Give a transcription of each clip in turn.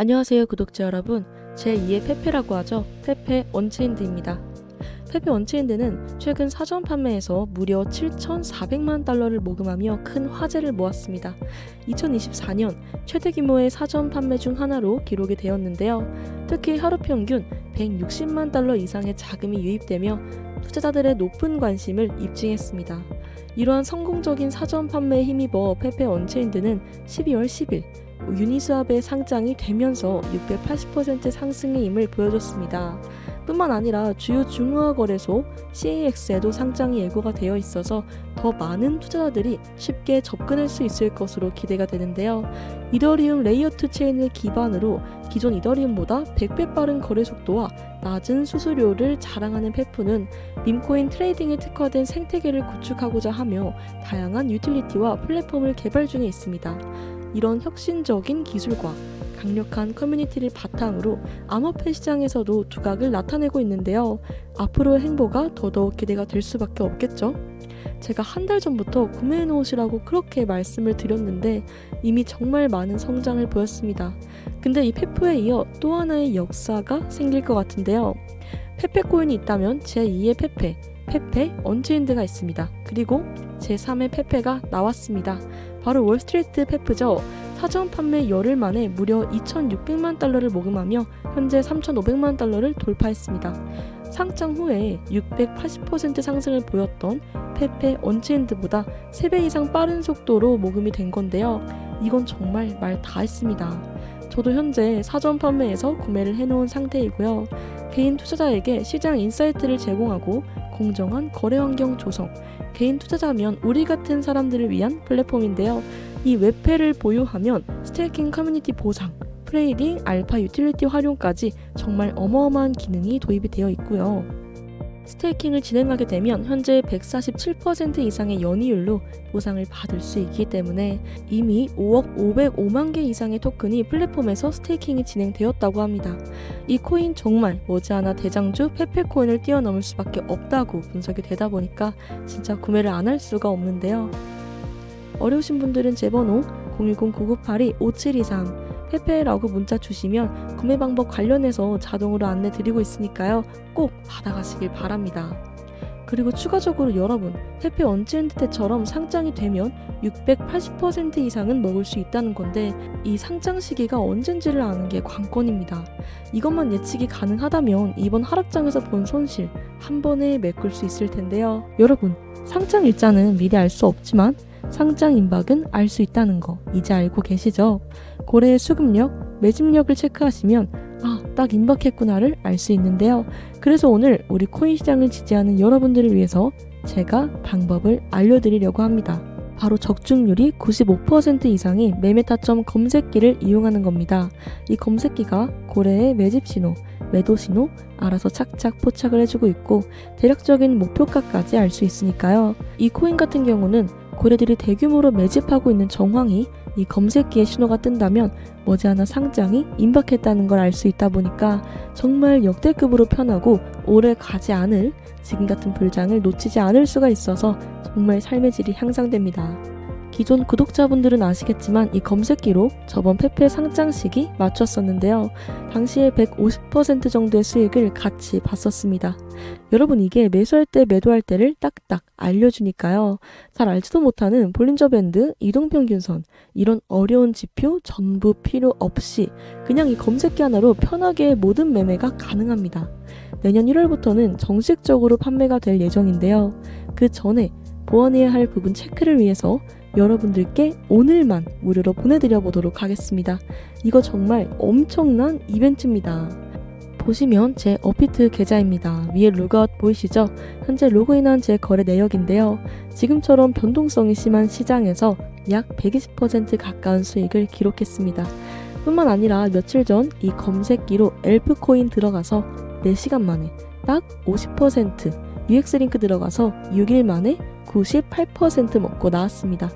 안녕하세요 구독자 여러분. 제2의 페페라고 하죠. 페페 언체인드입니다. 페페 언체인드는 최근 사전 판매에서 무려 7,400만 달러를 모금하며 큰 화제를 모았습니다. 2024년 최대 규모의 사전 판매 중 하나로 기록이 되었는데요. 특히 하루 평균 160만 달러 이상의 자금이 유입되며 투자자들의 높은 관심을 입증했습니다. 이러한 성공적인 사전 판매에 힘입어 페페 언체인드는 12월 10일 유니스왑의 상장이 되면서 680% 상승의 힘을 보여줬습니다. 뿐만 아니라 주요 중앙화 거래소 CAX에도 상장이 예고가 되어 있어서 더 많은 투자자들이 쉽게 접근할 수 있을 것으로 기대가 되는데요. 이더리움 레이어2 체인을 기반으로 기존 이더리움보다 100배 빠른 거래 속도와 낮은 수수료를 자랑하는 페프는 밈코인 트레이딩에 특화된 생태계를 구축하고자 하며 다양한 유틸리티와 플랫폼을 개발 중에 있습니다. 이런 혁신적인 기술과 강력한 커뮤니티를 바탕으로 암호화 시장에서도 두각을 나타내고 있는데요. 앞으로의 행보가 더더욱 기대가 될 수밖에 없겠죠. 제가 한 달 전부터 구매해 놓으시라고 그렇게 말씀을 드렸는데 이미 정말 많은 성장을 보였습니다. 근데 이 페프에 이어 또 하나의 역사가 생길 것 같은데요. 페페 코인이 있다면 제2의 페페, 페페 언체인드가 있습니다. 그리고 제3의 페페가 나왔습니다. 바로 월스트리트 페프죠. 사전 판매 열흘 만에 무려 2,600만 달러를 모금하며 현재 3,500만 달러를 돌파했습니다. 상장 후에 680% 상승을 보였던 페페 언체인드보다 3배 이상 빠른 속도로 모금이 된 건데요. 이건 정말 말 다 했습니다. 저도 현재 사전 판매에서 구매를 해놓은 상태이고요. 개인 투자자에게 시장 인사이트를 제공하고 공정한 거래 환경 조성, 개인 투자자면 우리 같은 사람들을 위한 플랫폼인데요. 이 웹페를 보유하면 스테이킹 커뮤니티 보상, 트레이딩, 알파 유틸리티 활용까지 정말 어마어마한 기능이 도입이 되어 있고요. 스테이킹을 진행하게 되면 현재 147% 이상의 연이율로 보상을 받을 수 있기 때문에 이미 5억 505만 개 이상의 토큰이 플랫폼에서 스테이킹이 진행되었다고 합니다. 이 코인 정말 머지않아 대장주 페페코인을 뛰어넘을 수밖에 없다고 분석이 되다 보니까 진짜 구매를 안 할 수가 없는데요. 어려우신 분들은 제 번호 010-998-5723 페페라고 문자 주시면 구매 방법 관련해서 자동으로 안내 드리고 있으니까요. 꼭 받아가시길 바랍니다. 그리고 추가적으로 여러분, 페페 언체인드 때처럼 상장이 되면 680% 이상은 먹을 수 있다는 건데 이 상장 시기가 언젠지를 아는 게 관건입니다. 이것만 예측이 가능하다면 이번 하락장에서 본 손실 한 번에 메꿀 수 있을 텐데요. 여러분, 상장 일자는 미리 알 수 없지만 상장 임박은 알 수 있다는 거 이제 알고 계시죠? 고래의 수급력, 매집력을 체크하시면 아, 딱 임박했구나를 알 수 있는데요. 그래서 오늘 우리 코인 시장을 지지하는 여러분들을 위해서 제가 방법을 알려드리려고 합니다. 바로 적중률이 95% 이상의 매매 타점 검색기를 이용하는 겁니다. 이 검색기가 고래의 매집 신호, 매도 신호 알아서 착착 포착을 해주고 있고 대략적인 목표가까지 알 수 있으니까요. 이 코인 같은 경우는 고래들이 대규모로 매집하고 있는 정황이 이 검색기에 신호가 뜬다면 머지않아 상장이 임박했다는 걸 알 수 있다 보니까 정말 역대급으로 편하고 오래 가지 않을 지금 같은 불장을 놓치지 않을 수가 있어서 정말 삶의 질이 향상됩니다. 기존 구독자분들은 아시겠지만 이 검색기로 저번 페페 상장 시기 맞췄었는데요. 당시에 150% 정도의 수익을 같이 봤었습니다. 여러분 이게 매수할 때 매도할 때를 딱딱 알려주니까요. 잘 알지도 못하는 볼린저 밴드, 이동평균선 이런 어려운 지표 전부 필요 없이 그냥 이 검색기 하나로 편하게 모든 매매가 가능합니다. 내년 1월부터는 정식적으로 판매가 될 예정인데요. 그 전에 보완해야 할 부분 체크를 위해서 여러분들께 오늘만 무료로 보내드려 보도록 하겠습니다. 이거 정말 엄청난 이벤트입니다. 보시면 제 어피트 계좌입니다. 위에 로그아웃 보이시죠? 현재 로그인한 제 거래 내역인데요. 지금처럼 변동성이 심한 시장에서 약 120% 가까운 수익을 기록했습니다. 뿐만 아니라 며칠 전 이 검색기로 엘프코인 들어가서 4시간 만에 딱 50% UX 링크 들어가서 6일 만에 98% 먹고 나왔습니다.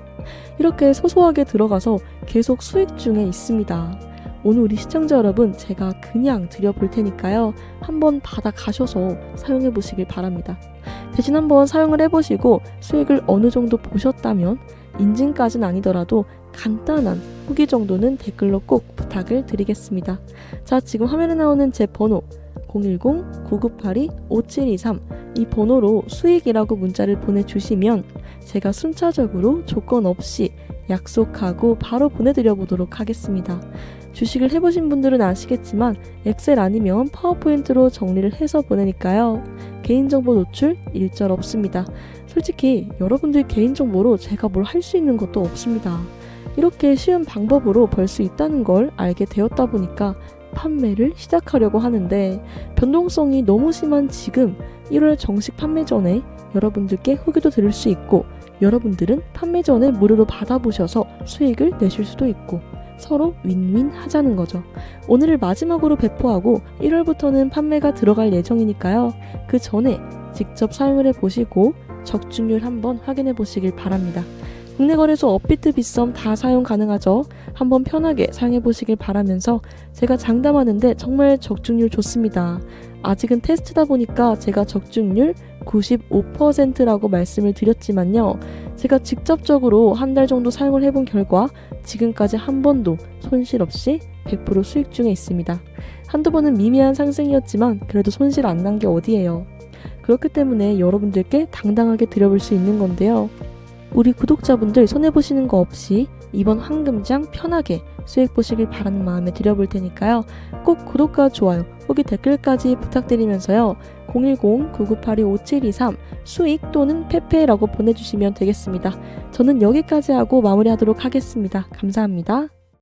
이렇게 소소하게 들어가서 계속 수익 중에 있습니다. 오늘 우리 시청자 여러분 제가 그냥 드려볼 테니까요. 한번 받아 가셔서 사용해 보시길 바랍니다. 대신 한번 사용을 해보시고 수익을 어느 정도 보셨다면 인증까지는 아니더라도 간단한 후기 정도는 댓글로 꼭 부탁을 드리겠습니다. 자, 지금 화면에 나오는 제 번호 010-9982-5723 이 번호로 수익이라고 문자를 보내주시면 제가 순차적으로 조건 없이 약속하고 바로 보내드려 보도록 하겠습니다. 주식을 해보신 분들은 아시겠지만 엑셀 아니면 파워포인트로 정리를 해서 보내니까요. 개인정보 노출 일절 없습니다. 솔직히 여러분들 개인정보로 제가 뭘 할 수 있는 것도 없습니다. 이렇게 쉬운 방법으로 벌 수 있다는 걸 알게 되었다 보니까 판매를 시작하려고 하는데 변동성이 너무 심한 지금 1월 정식 판매 전에 여러분들께 후기도 들을 수 있고 여러분들은 판매 전에 무료로 받아보셔서 수익을 내실 수도 있고 서로 윈윈 하자는 거죠. 오늘을 마지막으로 배포하고 1월부터는 판매가 들어갈 예정이니까요. 그 전에 직접 사용을 해보시고 적중률 한번 확인해 보시길 바랍니다. 국내 거래소 업비트 빗썸 다 사용 가능하죠. 한번 편하게 사용해 보시길 바라면서 제가 장담하는데 정말 적중률 좋습니다. 아직은 테스트다 보니까 제가 적중률 95%라고 말씀을 드렸지만요. 제가 직접적으로 한 달 정도 사용을 해본 결과 지금까지 한 번도 손실 없이 100% 수익 중에 있습니다. 한두 번은 미미한 상승이었지만 그래도 손실 안 난 게 어디예요. 그렇기 때문에 여러분들께 당당하게 드려볼 수 있는 건데요. 우리 구독자분들 손해보시는 거 없이 이번 황금장 편하게 수익 보시길 바라는 마음에 드려볼 테니까요. 꼭 구독과 좋아요, 후기 댓글까지 부탁드리면서요. 010-9982-5723 수익 또는 페페라고 보내주시면 되겠습니다. 저는 여기까지 하고 마무리하도록 하겠습니다. 감사합니다.